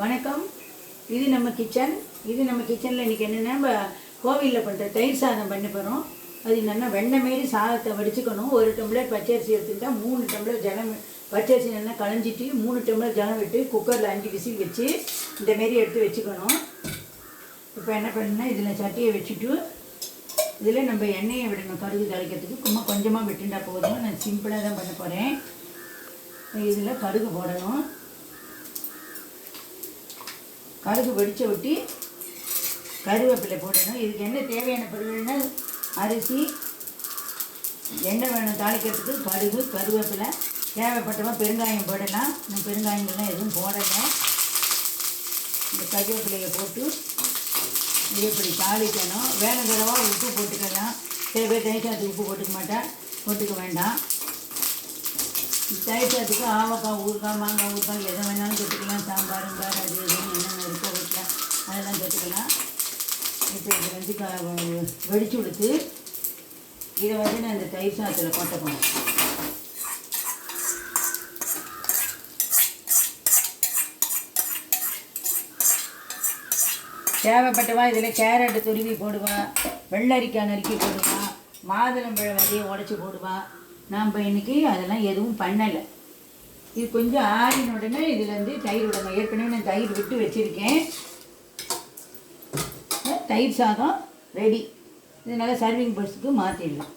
வணக்கம். இது நம்ம கிச்சன் இது நம்ம கிச்சனில் இன்றைக்கி என்னென்னா நம்ம கோவிலில் பண்ணுற தயிர் சாதம் பண்ண போகிறோம் அது என்னென்னா வெண்ணெய் மாரி சாதத்தை வடிச்சுக்கணும். ஒரு டம்ளர் பச்சரிசி எடுத்துக்கிட்டால் மூணு டம்ளர் ஜலம் பச்சரிசி நல்லா களைஞ்சிட்டு மூணு டம்ளர் ஜலம் விட்டு குக்கரில் அஞ்சு விசில் வச்சு இந்த மாரி எடுத்து வச்சுக்கணும். இப்போ என்ன பண்ணுன்னா இதில் சட்டியை வச்சுட்டு இதில் நம்ம எண்ணெயை விடணும். கருது தாளிக்கிறதுக்கு. சும்மா கொஞ்சமாக விட்டுண்டா போதும். நான் சிம்பிளாக தான் பண்ண போகிறேன் இதில் கடுகு போடணும். கடுகு வெடிச்ச விட்டு கருவேப்பிலை போடணும். இதுக்கு என்ன தேவையான பொருள்னா அரிசி எண்ணெய் வேணும் தாளிக்கிறதுக்கு கடுகு கருவேப்பிலை. தேவைப்பட்டவங்க பெருங்காயம் போடலாம். நான் பெருங்காயங்கள்லாம் எதுவும் போடலை. இந்த கருவேப்பிலையை போட்டு இது இப்படி தாளிக்கணும்? வேணுங்கிறவா உப்பு போட்டுக்கலாம். சில பேர் தயிர் உப்பு போட்டுக்க மாட்டேன் போட்டுக்க வேண்டாம். தயிர்சாத்துக்கு ஆவக்காய் ஊறுகாய் மாங்காய் ஊறுகாய் எதை வேணாலும் பார்த்தீங்கன்னா இப்போ இது வந்து வெடிச்சு கொடுத்து இதை வந்து நான் இந்த தயிர் சாதத்தில் கொட்ட போனேன் தேவைப்பட்டவா இதில் கேரட்டு துருவி போடுவான் வெள்ளரிக்காய் நறுக்கி போடுவா மாதுளம்பழம் விதையை உடச்சி போடுவான் நாம் இன்றைக்கி அதெல்லாம் எதுவும் பண்ணலை. இது கொஞ்சம் ஆறின உடனே இதில் வந்து தயிர் விடணும். ஏற்கனவே நான் தயிர் விட்டு வச்சுருக்கேன். தயிர் சாதம் ரெடி. இதனால் சர்விங் பர்ஸுக்கு மாற்றிடலாம்